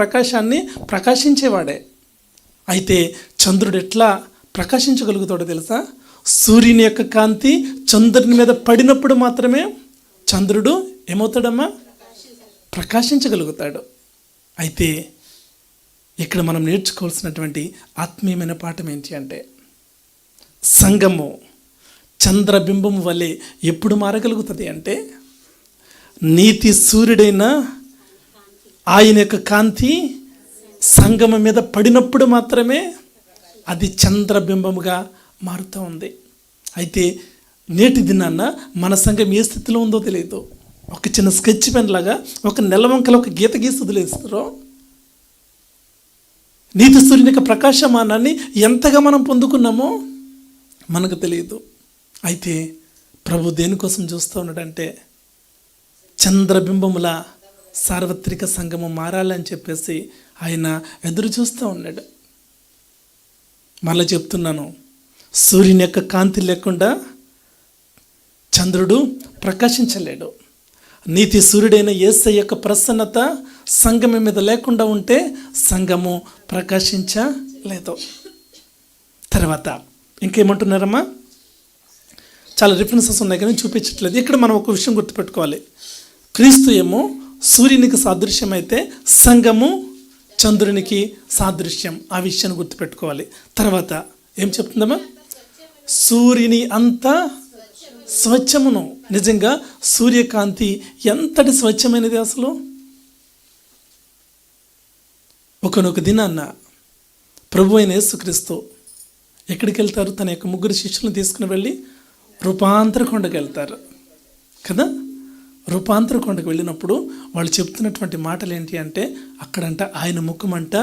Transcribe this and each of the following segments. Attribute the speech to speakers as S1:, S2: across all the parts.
S1: ప్రకాశాన్ని ప్రకాశించేవాడే. అయితే చంద్రుడు ఎట్లా ప్రకాశించగలుగుతాడో తెలుసా? సూర్యుని యొక్క కాంతి చంద్రుని మీద పడినప్పుడు మాత్రమే చంద్రుడు ఏమవుతాడమ్మా? ప్రకాశించగలుగుతాడు. అయితే ఇక్కడ మనం నేర్చుకోవాల్సినటువంటి ఆత్మీయమైన పాఠం ఏంటి అంటే సంగము చంద్రబింబం వలె ఎప్పుడు మారగలుగుతుంది అంటే నీతి సూర్యుడైన ఆయన యొక్క కాంతి సంగమం మీద పడినప్పుడు మాత్రమే అది చంద్రబింబముగా మారుతూ ఉంది. అయితే నేటి దినాన్న మన సంఘం ఏ స్థితిలో ఉందో తెలియదు. ఒక చిన్న స్కెచ్ పెన్ లాగా ఒక నెలవంకల ఒక గీత గీసి వదిలేస్తారో? నీతి సూర్యుని యొక్క ప్రకాశమానాన్ని ఎంతగా మనం పొందుకున్నామో మనకు తెలియదు. అయితే ప్రభు దేనికోసం చూస్తూ ఉన్నాడంటే చంద్రబింబములా సార్వత్రిక సంఘము మారాలని చెప్పేసి ఆయన ఎదురు చూస్తూ ఉన్నాడు. మళ్ళీ చెప్తున్నాను సూర్యుని యొక్క కాంతి లేకుండా చంద్రుడు ప్రకాశించలేడు. నీతి సూర్యుడైన ఏసై యొక్క ప్రసన్నత సంగమం మీద లేకుండా ఉంటే సంఘము ప్రకాశించలేదు. తర్వాత ఇంకేమంటున్నారమ్మా? చాలా రిఫరెన్సెస్ ఉన్నాయి కానీ చూపించట్లేదు. ఇక్కడ మనం ఒక విషయం గుర్తుపెట్టుకోవాలి. క్రీస్తు ఏమో సూర్యునికి సాదృశ్యం అయితే సంఘము చంద్రునికి సాదృశ్యం. ఆ విషయాన్ని గుర్తుపెట్టుకోవాలి. తర్వాత ఏం చెప్తుందమ్మా? సూర్యుని అంతా స్వచ్ఛమును. నిజంగా సూర్యకాంతి ఎంతటి స్వచ్ఛమైనది అసలు? ఒకనొక దినాన్న ప్రభు అయిన యేసుక్రీస్తు ఎక్కడికి వెళ్తారు తన యొక్క ముగ్గురు శిష్యులను తీసుకుని వెళ్ళి రూపాంతర కొండకు వెళ్తారు. కదా? రూపాంతర కొండకు వెళ్ళినప్పుడు వాళ్ళు చెప్తున్నటువంటి మాటలు ఏంటి అంటే అక్కడంట ఆయన ముఖం అంట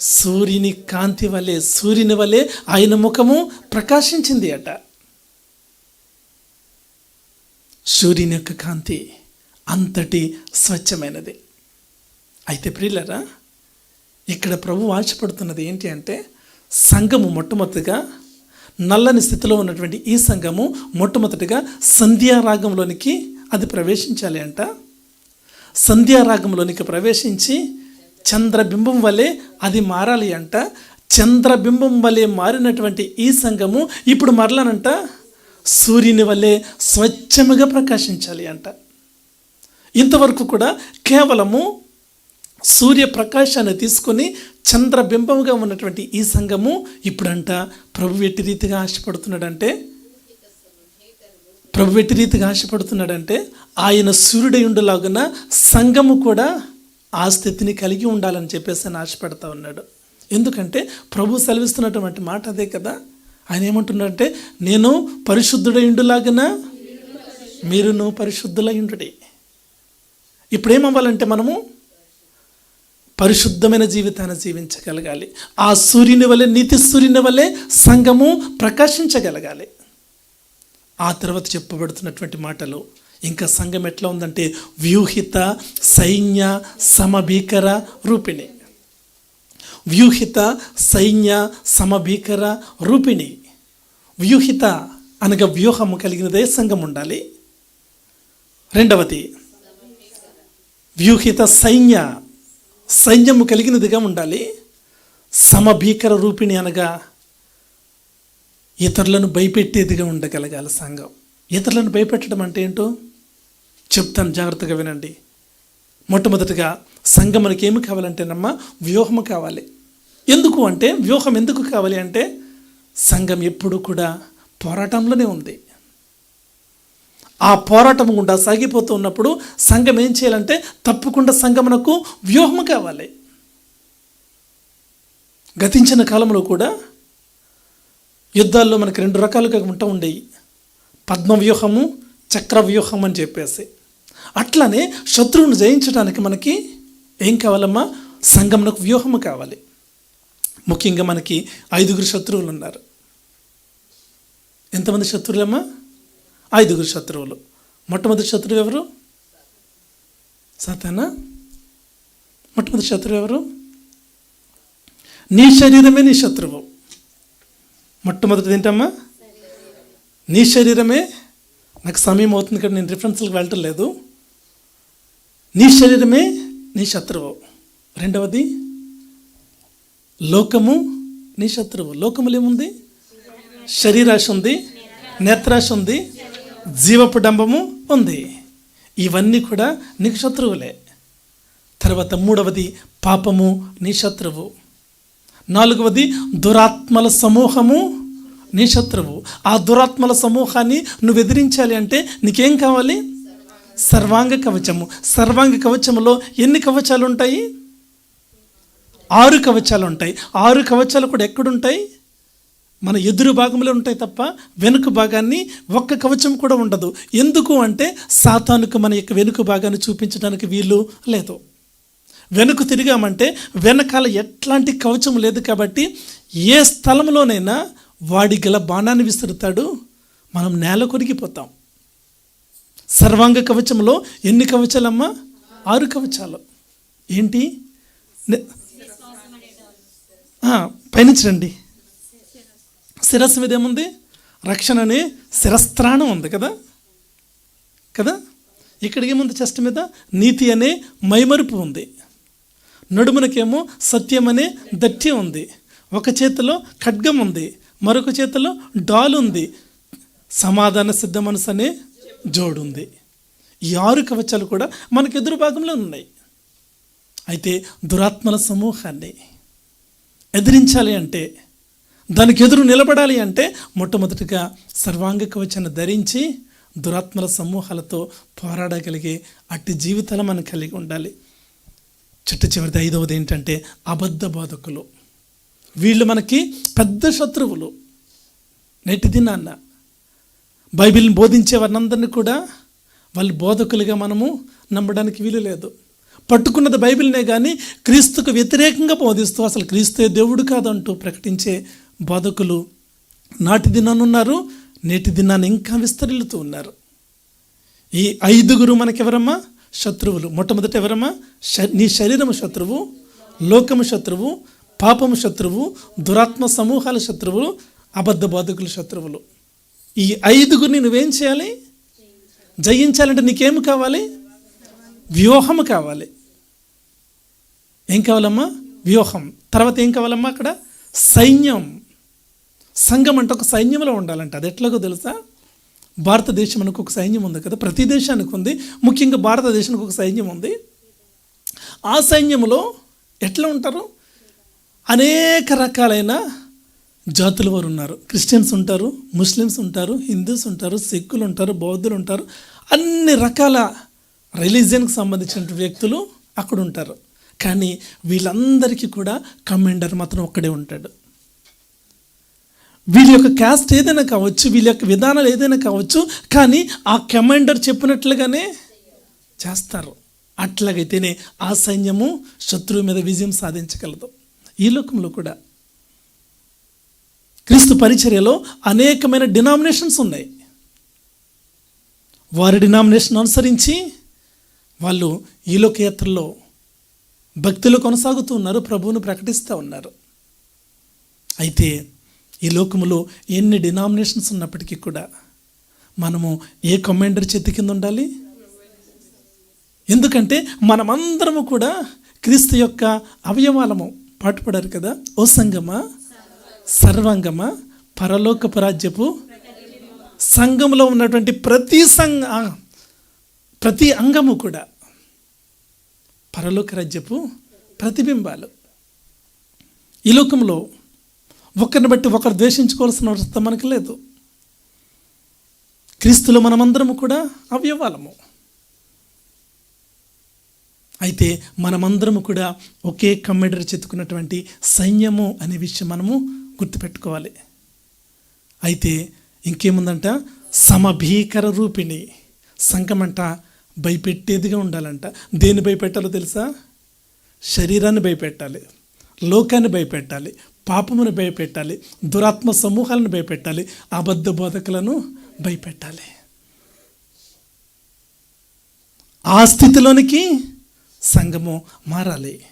S1: సూర్యుని కాంతి వలె సూర్యుని వలె ఆయన ముఖము ప్రకాశించింది అట. సూర్యుని యొక్క కాంతి అంతటి స్వచ్ఛమైనది. అయితే ప్రియులరా ఇక్కడ ప్రభు ఆశపడుతున్నది ఏంటి అంటే సంఘము మొట్టమొదటిగా నల్లని స్థితిలో ఉన్నటువంటి ఈ సంఘము మొట్టమొదటిగా సంధ్యారాగంలోనికి అది ప్రవేశించాలి అంట. సంధ్యారాగంలోనికి ప్రవేశించి చంద్రబింబం వలె అది మారాలి అంట. చంద్రబింబం వలె మారినటువంటి ఈ సంఘము ఇప్పుడు మరలనంట. సూర్యుని వలె స్వచ్ఛముగా ప్రకాశించాలి అంట. ఇంతవరకు కూడా కేవలము సూర్య ప్రకాశాన్ని తీసుకొని చంద్రబింబముగా ఉన్నటువంటి ఈ సంఘము ఇప్పుడంట ప్రభు ఎట్టి రీతిగా ఆశపడుతున్నాడంటే ప్రభు ఎట్టి రీతిగా ఆశపడుతున్నాడంటే ఆయన సూర్యుడై ఉండలాగున సంఘము కూడా ఆ స్థితిని కలిగి ఉండాలని చెప్పేసి ఆయన ఆశపడతా ఉన్నాడు. ఎందుకంటే ప్రభు సెలవిస్తున్నటువంటి మాట అదే కదా? ఆయన ఏమంటున్నాడంటే నేను పరిశుద్ధుడై ఉండులాగన మీరును పరిశుద్ధులై ఉండుడి ఇప్పుడు ఏమవ్వాలంటే మనము పరిశుద్ధమైన జీవితాన్ని జీవించగలగాలి. ఆ సూర్యుని వలె నీతి సూర్యుని వలె సంఘము ప్రకాశించగలగాలి. ఆ తర్వాత చెప్పబడుతున్నటువంటి మాటలు. ఇంకా సంఘం ఎట్లా ఉందంటే వ్యూహిత సైన్య సమభీకర రూపిణి. వ్యూహిత సైన్య సమభీకర రూపిణి. వ్యూహిత అనగా వ్యూహము కలిగినదే సంఘం ఉండాలి. రెండవది వ్యూహిత సైన్య. సైన్యము కలిగినదిగా ఉండాలి. సమభీకర రూపిణి అనగా ఇతరులను భయపెట్టేదిగా ఉండగలగాలి సంఘం. ఇతరులను భయపెట్టడం అంటే ఏంటో చెప్తాను జాగ్రత్తగా వినండి. మొట్టమొదటిగా సంఘం మనకి ఏమి కావాలంటేనమ్మా వ్యూహము కావాలి. ఎందుకు అంటే వ్యూహం ఎందుకు కావాలి అంటే సంఘం ఎప్పుడు కూడా పోరాటంలోనే ఉంది. ఆ పోరాటం గుండా సాగిపోతూ ఉన్నప్పుడు సంఘం ఏం చేయాలంటే తప్పకుండా సంఘమునకు వ్యూహము కావాలి. గతించిన కాలంలో కూడా యుద్ధాల్లో మనకి రెండు రకాలుగా ఉంటూ ఉండేవి పద్మవ్యూహము చక్రవ్యూహం అని చెప్పేసి. అట్లనే శత్రువును జయించడానికి మనకి ఏం కావాలమ్మా? సంఘమునకు వ్యూహము కావాలి. ముఖ్యంగా మనకి ఐదుగురు శత్రువులు ఉన్నారు ఎంతమంది శత్రువులమ్మా? ఐదుగురు శత్రువులు. మొట్టమొదటి శత్రువు ఎవరు? సతేనా? మొట్టమొదటి శత్రువు ఎవరు? నీ శరీరమే నీ శత్రువు. మొట్టమొదటిది ఏంటమ్మా నీ శరీరమే? నాకు సమయం అవుతుంది కదా నేను రిఫరెన్స్లకు వెళ్ళటం లేదు. నీ శరీరమే? నీ శత్రువు. రెండవది లోకము నీ శత్రువు. లోకములు ఏముంది? శరీరాశ ఉంది నేత్రాశ ఉంది జీవపు డంబము ఉంది. ఇవన్నీ కూడా నీకు శత్రువులే. తర్వాత మూడవది పాపము నీ శత్రువు. నాలుగవది దురాత్మల సమూహము నీ శత్రువు. ఆ దురాత్మల సమూహాన్ని నువ్వు ఎదిరించాలి అంటే నీకేం కావాలి? సర్వాంగ కవచము. సర్వాంగ కవచములో ఎన్ని కవచాలు ఉంటాయి? ఆరు కవచాలు ఉంటాయి. ఆరు కవచాలు కూడా ఎక్కడుంటాయి? మన ఎదురు భాగంలో ఉంటాయి తప్ప వెనుక భాగాన్ని ఒక్క కవచం కూడా ఉండదు. ఎందుకు అంటే సాతానుకు మన యొక్క వెనుక భాగాన్ని చూపించడానికి వీలు లేదు. వెనుక తిరిగామంటే వెనకాల ఎట్లాంటి కవచం లేదు కాబట్టి ఏ స్థలంలోనైనా వాడి గల బాణాన్ని విసురుతాడు. మనం నేల కొరిగిపోతాం సర్వాంగ కవచంలో ఎన్ని కవచాలమ్మా? ఆరు కవచాలు. ఏంటి? పయనించండి రండి శిరస్సు మీద ఏముంది? రక్షణ అనే శిరస్త్రాణం ఉంది కదా? కదా? ఇక్కడ ఏముంది చెస్ట్ మీద? నీతి అనే మైమరుపు ఉంది. నడుమునకేమో సత్యం అనే దట్టి ఉంది. ఒక చేతిలో ఖడ్గం ఉంది. మరొక చేతిలో డాల్ ఉంది. సమాధాన సిద్ధ మనసు అనే జోడుంది ఈ ఆరు కవచాలు కూడా మనకు ఎదురు భాగంలో ఉన్నాయి. అయితే దురాత్మల సమూహాన్ని ఎదిరించాలి అంటే దానికి ఎదురు నిలబడాలి అంటే మొట్టమొదటిగా సర్వాంగ కవచాన్ని ధరించి దురాత్మల సమూహాలతో పోరాడగలిగే అట్టి జీవితాలు మనం కలిగి ఉండాలి. చిట్ట చివరిది ఐదవది ఏంటంటే అబద్ధ బోధకులు. వీళ్ళు మనకి పెద్ద శత్రువులు. నేటి దినాన్న బైబిల్ని బోధించే వారినందరినీ కూడా వాళ్ళు బోధకులుగా మనము నమ్మడానికి వీలు లేదు. పట్టుకున్నది బైబిల్నే కానీ క్రీస్తుకు వ్యతిరేకంగా బోధిస్తూ అసలు క్రీస్తే దేవుడు కాదంటూ ప్రకటించే బోధకులు నాటి దినాన్ని ఉన్నారు నేటి దినాన్ని ఇంకా విస్తరిల్లుతూ ఉన్నారు. ఈ ఐదుగురు మనకెవరమ్మా? శత్రువులు. మొట్టమొదట ఎవరమ్మా? నీ శరీరము శత్రువు లోకము శత్రువు పాపము శత్రువు దురాత్మ సమూహాల శత్రువులు అబద్ధ బోధకుల శత్రువులు. ఈ ఐదుగురిని నువ్వేం చేయాలి? జయించాలంటే నీకేం కావాలి? వ్యూహము కావాలి. ఏం కావాలమ్మా? వ్యూహం. తర్వాత ఏం కావాలమ్మా అక్కడ? సైన్యం. సంఘం అంటే ఒక సైన్యంలో ఉండాలంట. అది ఎట్లాగో తెలుసా? భారతదేశం మనకు ఒక సైన్యం ఉంది కదా ప్రతి దేశానికి ఉంది. ముఖ్యంగా భారతదేశానికి ఒక సైన్యం ఉంది. ఆ సైన్యంలో ఎట్లా ఉంటారు? అనేక రకాలైన జాతుల వారు ఉన్నారు. క్రిస్టియన్స్ ఉంటారు ముస్లిమ్స్ ఉంటారు హిందూస్ ఉంటారు సిక్కులు ఉంటారు బౌద్ధులు ఉంటారు. అన్ని రకాల రిలీజియన్కి సంబంధించిన వ్యక్తులు అక్కడ ఉంటారు. కానీ వీళ్ళందరికీ కూడా కమాండర్ మాత్రం ఒక్కడే ఉంటాడు. వీళ్ళ యొక్క క్యాస్ట్ ఏదైనా కావచ్చు వీళ్ళ యొక్క విధానాలు ఏదైనా కావచ్చు కానీ ఆ కమాండర్ చెప్పినట్లుగానే చేస్తారు. అట్లాగైతేనే ఆ సైన్యము శత్రువు మీద విజయం సాధించగలదు. ఈ లోకంలో కూడా. క్రీస్తు పరిచర్యలో అనేకమైన డినామినేషన్స్ ఉన్నాయి. వారి డినామినేషన్ అనుసరించి వాళ్ళు ఈ లోకయాత్రలో భక్తులు కొనసాగుతూ ఉన్నారు ప్రభువును ప్రకటిస్తూ ఉన్నారు. అయితే ఈ లోకములో ఎన్ని డినామినేషన్స్ ఉన్నప్పటికీ కూడా మనము ఏ కమాండర్ చేతి కింద ఉండాలి? ఎందుకంటే మనమందరము కూడా క్రీస్తు యొక్క అవయవాలము. పాటుపడారు కదా? ఓ సంగమా? సర్వాంగమా? పరలోకపు రాజ్యపు సంఘంలో ఉన్నటువంటి ప్రతి సంఘ ప్రతి అంగము కూడా పరలోక రాజ్యపు ప్రతిబింబాలు. ఈ లోకంలో ఒకరిని బట్టి ఒకరు ద్వేషించుకోవాల్సిన అవసరం మనకు లేదు. క్రీస్తులు మనమందరము కూడా అవయవాలము. అయితే మనమందరము కూడా ఒకే కమ్మెడర్ చెత్తుకున్నటువంటి సైన్యము అనే విషయం మనము గుర్తుపెట్టుకోవాలి. అయితే ఇంకేముందంట? సమభీకర రూపిణి సంఘమంట భయపెట్టేదిగా ఉండాలంట. దేన్ని భయపెట్టాలో తెలుసా? శరీరాన్ని భయపెట్టాలి. లోకాన్ని భయపెట్టాలి. పాపమును భయపెట్టాలి దురాత్మ సమూహాలను భయపెట్టాలి అబద్ధ బోధకులను భయపెట్టాలి. ఆ స్థితిలోనికి సంఘము మారాలి.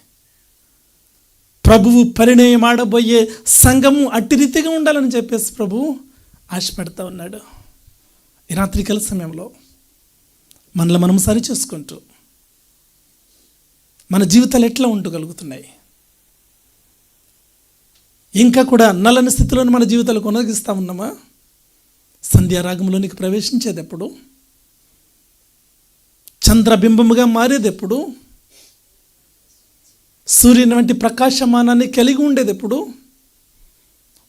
S1: ప్రభువు పరిణయం ఆడబోయే సంఘము అట్టి రీతిగా ఉండాలని చెప్పేసి ప్రభువు ఆశపడతా ఉన్నాడు. ఈ రాత్రికాల సమయంలో మనలో మనం సరి చేసుకుంటూ మన జీవితాలు ఎట్లా ఉండగలుగుతున్నాయి? ఇంకా కూడా నల్లని స్థితిలోని మన జీవితాలు కొనసాగిస్తూ ఉన్నామా? సంధ్యారాగంలోనికి ప్రవేశించేది ఎప్పుడు? చంద్రబింబముగా మారేది ఎప్పుడు? సూర్యుని వంటి ప్రకాశమానాన్ని కలిగి ఉండేది ఎప్పుడు?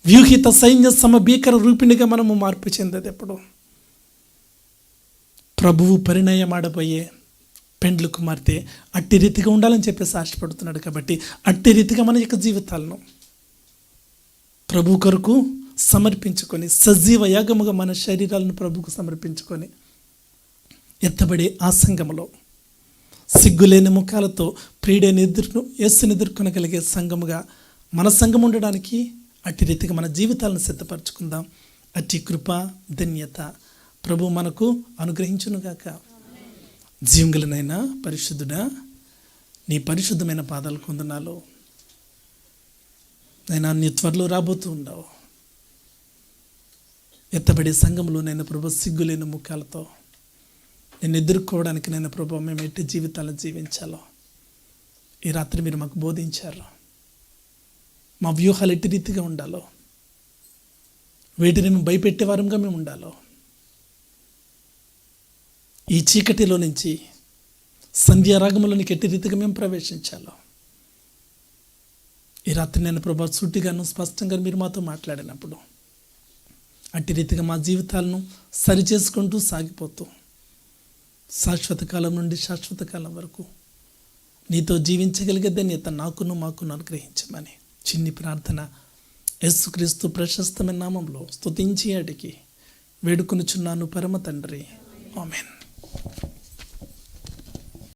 S1: వ్యూహిత సైన్య సమభీకర రూపిణిగా మనము మార్పు చెందేది ఎప్పుడు? ప్రభువు పరిణయమాడబోయే పెండ్లు కుమార్తె అట్టి రీతిగా ఉండాలని చెప్పేసి ఆశపడుతున్నాడు కాబట్టి అట్టి రీతిగా మన యొక్క జీవితాలను ప్రభు కొరకు సమర్పించుకొని సజీవ యాగముగా మన శరీరాలను ప్రభుకు సమర్పించుకొని ఎత్తబడే ఆ సంఘములో సిగ్గులేని ముఖాలతో ప్రియుడైన ఎదురు ఎస్సుని ఎదుర్కొనగలిగే సంఘముగా మన సంఘం ఉండడానికి అట్టి రీతిగా మన జీవితాలను సిద్ధపరచుకుందాం. అట్టి కృప ధన్యత ప్రభు మనకు అనుగ్రహించునుగాక. జీవంగలనైనా పరిశుద్ధుడా నీ పరిశుద్ధమైన పాదాలు కొందనాలు నైనా నీ త్వరలో రాబోతూ ఉండవు. ఎత్తబడే సంఘంలో నేను ప్రభు సిగ్గులేని ముఖాలతో నేను ఎదుర్కోవడానికి నేను ప్రభు మేము ఎట్టి జీవితాలను జీవించాలో. ఈ రాత్రి మీరు మాకు బోధించారు. మా వ్యూహాలు ఎట్టి రీతిగా ఉండాలో. వీటిని మేము భయపెట్టే వారంగా మేము ఉండాలో. ఈ చీకటిలో నుంచి సంధ్యారాగంలోనికి ఎట్టి రీతిగా మేము ప్రవేశించాలో. ఈ రాత్రి నేను ప్రభా సూటిగాను స్పష్టంగా మీరు మాతో మాట్లాడినప్పుడు అట్టి రీతిగా మా జీవితాలను సరిచేసుకుంటూ సాగిపోతూ శాశ్వత కాలం నుండి శాశ్వత కాలం వరకు నీతో జీవించగలిగే ధన్యత నాకును మాకును అనుగ్రహించమని చిన్ని ప్రార్థన యేసుక్రీస్తు ప్రశస్తమైన నామంలో స్తుతించి అడిగి వేడుకొనుచున్నాను పరమ తండ్రి. ఆమెన్.